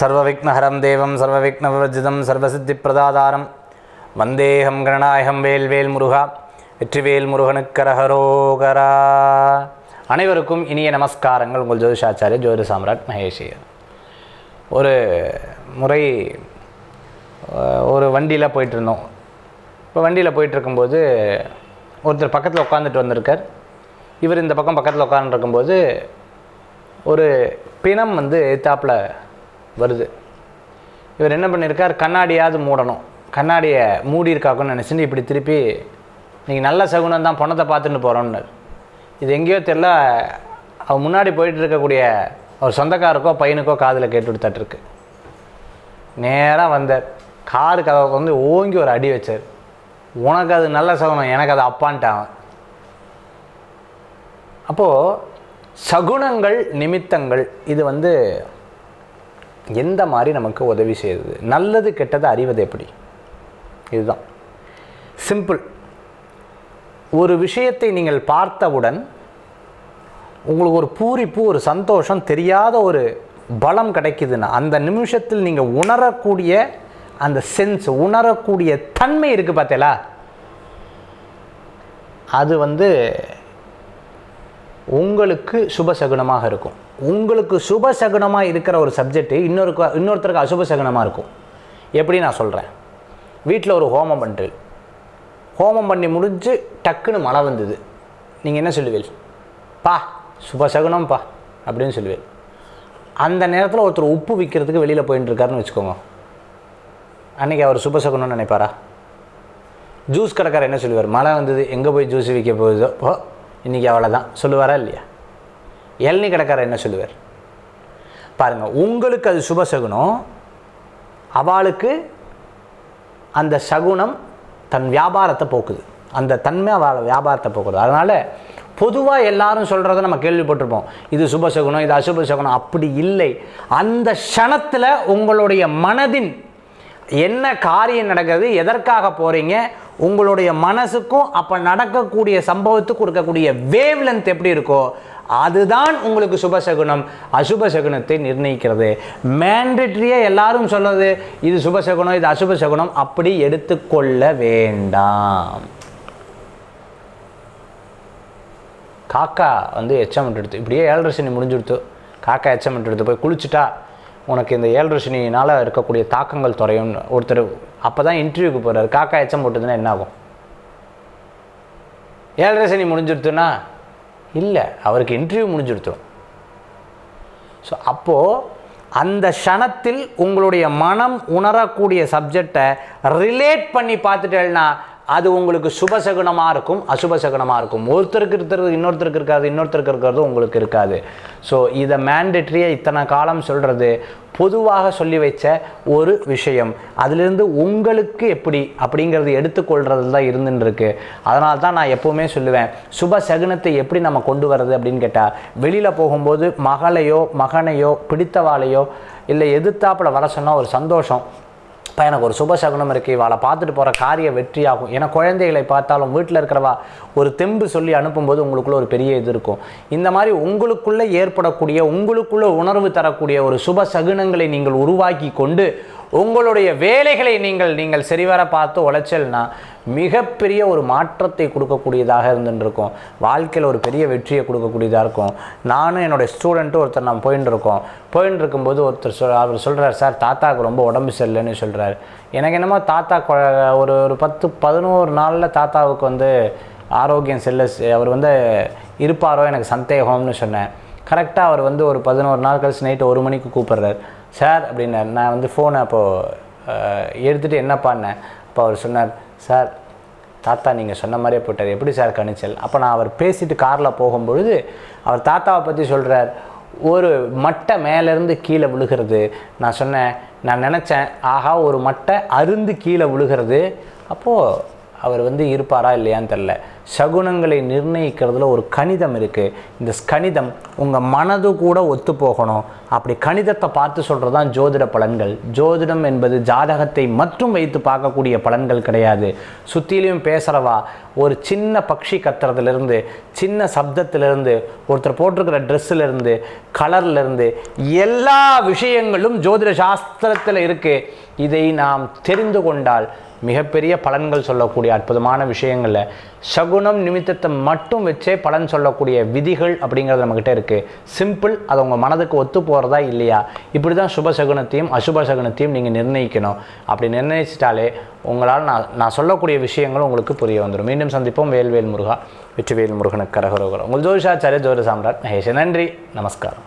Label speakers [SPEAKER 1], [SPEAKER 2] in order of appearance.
[SPEAKER 1] சர்வவிக்னஹரம் தேவம் சர்வவிக்னவர்ஜிதம் சர்வசித்திப்பிரதாதாரம். வந்தேகம் கணநாயகம் வேல்வேல் முருகா வெற்றிவேல் முருகனுக்கரஹரோகரா. அனைவருக்கும் இனிய நமஸ்காரங்கள். உங்கள் ஜோதிஷாச்சாரிய ஜோதி சாம்ராட் மகேஷியர். ஒரு முறை ஒரு வண்டியில் போயிட்டு இருந்தோம் இப்போ வண்டியில் போயிட்டுருக்கும்போது ஒருத்தர் பக்கத்தில் உட்காந்துட்டு வந்திருக்கார். இவர் இந்த பக்கம் பக்கத்தில் உட்காந்துருக்கும்போது ஒரு பிணம் வந்து எத்தாப்பில் வருது. இவர் என்ன பண்ணியிருக்கார் கண்ணாடியாவது மூடணும். கண்ணாடியை மூடி இருக்காக்குன்னு நினச்சிட்டு இப்படி திருப்பி நீங்கள் நல்ல சகுனம் தான் பணத்தை பார்த்துட்டு போகிறோம்னார் இது எங்கேயோ தெரில அவர் முன்னாடி போயிட்டு இருக்கக்கூடிய அவர் சொந்தக்காருக்கோ பையனுக்கோ காதில் கேட்டு கொடுத்தாட்டிருக்கு நேராக வந்தார். காரு கதவை வந்து ஓங்கி ஒரு அடி வச்சார். உனக்கு அது நல்ல சகுனம் எனக்கு அது அப்பான்ட்டான் அப்போது சகுனங்கள் நிமித்தங்கள் இது வந்து எந்த மாதிரி நமக்கு உதவி செய்யுது? நல்லது கெட்டது அறிவது எப்படி? இதுதான். சிம்பிள் ஒரு விஷயத்தை நீங்கள் பார்த்தவுடன் உங்களுக்கு ஒரு பூரிப்பு ஒரு சந்தோஷம் தெரியாத ஒரு பலம் கிடைக்குதுன்னா அந்த நிமிஷத்தில் நீங்கள் உணரக்கூடிய அந்த சென்ஸ் உணரக்கூடிய தன்மை இருக்குது பார்த்தீங்களா அது வந்து உங்களுக்கு சுபசகுனமாக இருக்கும். உங்களுக்கு சுபசகுனமாக இருக்கிற ஒரு சப்ஜெக்ட் இன்னொரு இன்னொருத்தருக்கு அசுபசகுனமாக இருக்கும். எப்படி நான் சொல்கிறேன் வீட்டில் ஒரு ஹோமம் பண்ணுறது ஹோமம் பண்ணி முடிஞ்சு டக்குன்னு மழை வந்தது. நீங்கள் என்ன சொல்லுவீள் பா சுபசகுனம்ப்பா அப்படின்னு சொல்லுவீள் அந்த நேரத்தில் ஒருத்தர் உப்பு விற்கிறதுக்கு வெளியில் போயிட்டுருக்காருன்னு வச்சுக்கோங்க. அன்றைக்கி அவர் சுபசகுனம்னு நினைப்பாரா? ஜூஸ் கடைக்காரர் என்ன சொல்லுவார்? மழை வந்தது எங்கே போய் ஜூஸ் விற்க போகுதோ? இன்றைக்கி அவ்வளோதான் சொல்லுவாரா இல்லையா? இளநீ கடைக்காரர் என்ன சொல்லுவார்? பாருங்கள் உங்களுக்கு அது சுபசகுனம் அவளுக்கு அந்த சகுனம் தன் வியாபாரத்தை போக்குது. அந்த தன்மை அவள் வியாபாரத்தை போக்குது. அதனால் பொதுவாக எல்லாரும் சொல்கிறத நம்ம கேள்விப்பட்டிருப்போம். இது சுபசகுனம் இது அசுபசகுனம் அப்படி இல்லை. அந்த க்ஷணத்தில் உங்களுடைய மனதின் என்ன காரியம் நடக்கிறது எதற்காக போகிறீங்க உங்களுடைய மனசுக்கும் அப்போ நடக்கக்கூடிய சம்பவத்துக்கு கொடுக்கக்கூடிய வேவ் லென்த் எப்படி இருக்கோ அதுதான் உங்களுக்கு சுபசகுனம் அசுபசகுனத்தை நிர்ணயிக்கிறது. மேண்டட்ரியாக எல்லாரும் சொல்றது இது சுபசகுனம் இது அசுபசகுனம் அப்படி எடுத்துக்கொள்ள வேண்டாம். காக்கா வந்து எச்சம் எடுத்து இப்படியே ஏழரை சனி முடிஞ்சுடுத்து. காக்கா எச்சம் எடுத்து போய் குளிச்சுட்டா உனக்கு இந்த ஏழரை இருக்கக்கூடிய தாக்கங்கள் குறையும்னு ஒருத்தர் அப்போ தான் இன்டர்வியூக்கு போகிறார் காக்கா எச்சம் போட்டதுன்னா என்ன ஆகும்? ஏழரை சனி முடிஞ்சிடுத்துன்னா இல்லை அவருக்கு இன்டர்வியூ முடிஞ்சிருத்தோம். ஸோ அப்போது அந்த க்ஷணத்தில் உங்களுடைய மனம் உணரக்கூடிய சப்ஜெக்டை ரிலேட் பண்ணி பார்த்துட்டேன்னா அது உங்களுக்கு சுபசகுனமாக இருக்கும் அசுபசகுனமாக இருக்கும். ஒருத்தருக்கு இருக்கிறது இன்னொருத்தருக்கு இருக்காது இன்னொருத்தருக்கு இருக்கிறது உங்களுக்கு இருக்காது. ஸோ இதை மேண்டட்ரியாக இத்தனை காலம் சொல்கிறது பொதுவாக சொல்லி வச்ச ஒரு விஷயம். அதிலிருந்து உங்களுக்கு எப்படி அப்படிங்கிறது எடுத்துக்கொள்றது தான் இருந்துன்னு இருக்கு அதனால தான் நான் எப்போவுமே சொல்லுவேன் சுப சகுனத்தை எப்படி நம்ம கொண்டு வர்றது அப்படின்னு கேட்டால் வெளியில் போகும்போது மகளையோ மகனையோ பிடித்தவாளையோ இல்லை எதிர்த்தாப்பில் வர சொன்னால் ஒரு சந்தோஷம். இப்போ எனக்கு ஒரு சுபசகுனம் இருக்குது இவளை பார்த்துட்டு போகிற காரிய வெற்றியாகும். ஏன்னா குழந்தைகளை பார்த்தாலும் வீட்டில் இருக்கிறவா ஒரு தெம்பு சொல்லி அனுப்பும்போது உங்களுக்குள்ளே ஒரு பெரிய இது இருக்கும். இந்த மாதிரி உங்களுக்குள்ளே ஏற்படக்கூடிய உங்களுக்குள்ளே உணர்வு தரக்கூடிய ஒரு சுப சகுனங்களை நீங்கள் உருவாக்கி கொண்டு உங்களுடைய வேலைகளை நீங்கள் நீங்கள் சரிவர பார்த்து உழைச்சல்னா மிகப்பெரிய ஒரு மாற்றத்தை கொடுக்கக்கூடியதாக இருந்துருக்கும் வாழ்க்கையில் ஒரு பெரிய வெற்றியை கொடுக்கக்கூடியதாக இருக்கும். நானும் என்னுடைய ஸ்டூடெண்ட்டும் ஒருத்தர் நான் போயின்னு இருக்கோம் போயின்னு இருக்கும்போது ஒருத்தர் சொல் அவர் சொல்கிறார் சார் தாத்தாவுக்கு ரொம்ப உடம்பு சரியில்லைன்னு சொல்கிறார் எனக்கு என்னமோ தாத்தா கொ- ஒரு ஒரு பத்து பதினோரு நாளில் தாத்தாவுக்கு வந்து ஆரோக்கியம் செல்ல அவர் வந்து இருப்பாரோ எனக்கு சந்தேகம்னு சொன்னேன். கரெக்டாக அவர் வந்து ஒரு பதினோரு நாள் கழிச்சு நைட்டு ஒரு மணிக்கு கூப்பிட்றாரு. சார் அப்படின்னார். நான் வந்து ஃபோனை அப்போது எடுத்துகிட்டு என்ன பண்ணேன்? அப்போ அவர் சொன்னார் சார் தாத்தா நீங்கள் சொன்ன மாதிரியே போட்டார். எப்படி சார் கணிச்சல்? அப்போ நான் அவர் பேசிட்டு காரில் போகும்பொழுது அவர் தாத்தாவை பற்றி சொல்கிறார் ஒரு மட்டை மேலேருந்து கீழே விழுகிறது. நான் சொன்னேன் நான் நினச்சேன் ஆஹா ஒரு மட்டை அருந்து கீழே விழுகிறது. அப்போது அவர் வந்து இருப்பாரா இல்லையான்னு தெரில சகுனங்களை நிர்ணயிக்கிறதுல ஒரு கணிதம் இருக்குது இந்த கணிதம் உங்கள் மனது கூட ஒத்து போகணும். அப்படி கணிதத்தை பார்த்து சொல்கிறது தான் ஜோதிட பலன்கள். ஜோதிடம் என்பது ஜாதகத்தை மட்டும் வைத்து பார்க்கக்கூடிய பலன்கள் கிடையாது. சுற்றிலையும் பேசுகிறவா ஒரு சின்ன பக்ஷி கத்துறதுலேருந்து சின்ன சப்தத்திலிருந்து ஒருத்தர் போட்டிருக்கிற ட்ரெஸ்ஸிலிருந்து கலர்லேருந்து எல்லா விஷயங்களும் ஜோதிட சாஸ்திரத்தில் இருக்குது இதை நாம் தெரிந்து கொண்டால் மிகப்பெரிய பலன்கள் சொல்லக்கூடிய அற்புதமான விஷயங்களில். சகு சகுனம் நிமித்தத்தை மட்டும் வச்சே பலன் சொல்லக்கூடிய விதிகள் அப்படிங்கிறது நம்மக்கிட்ட இருக்குது சிம்பிள் அது உங்கள் மனதுக்கு ஒத்து போகிறதா இல்லையா? இப்படி தான் சுப சகுனத்தையும் அசுப சகுனத்தையும் நீங்கள் நிர்ணயிக்கணும். அப்படி நிர்ணயிச்சிட்டாலே உங்களால் நான் நான் சொல்லக்கூடிய விஷயங்கள் உங்களுக்கு புரிய வந்துடும் மீண்டும் சந்திப்போம். வேல்வேல் முருகா வெற்றிவேல் முருகனுக்கு கரகரோகரம். உங்கள் ஜோதிஷாச்சாரிய ஜோதி சாம்ராட் மகேஷ். நன்றி. நமஸ்காரம்.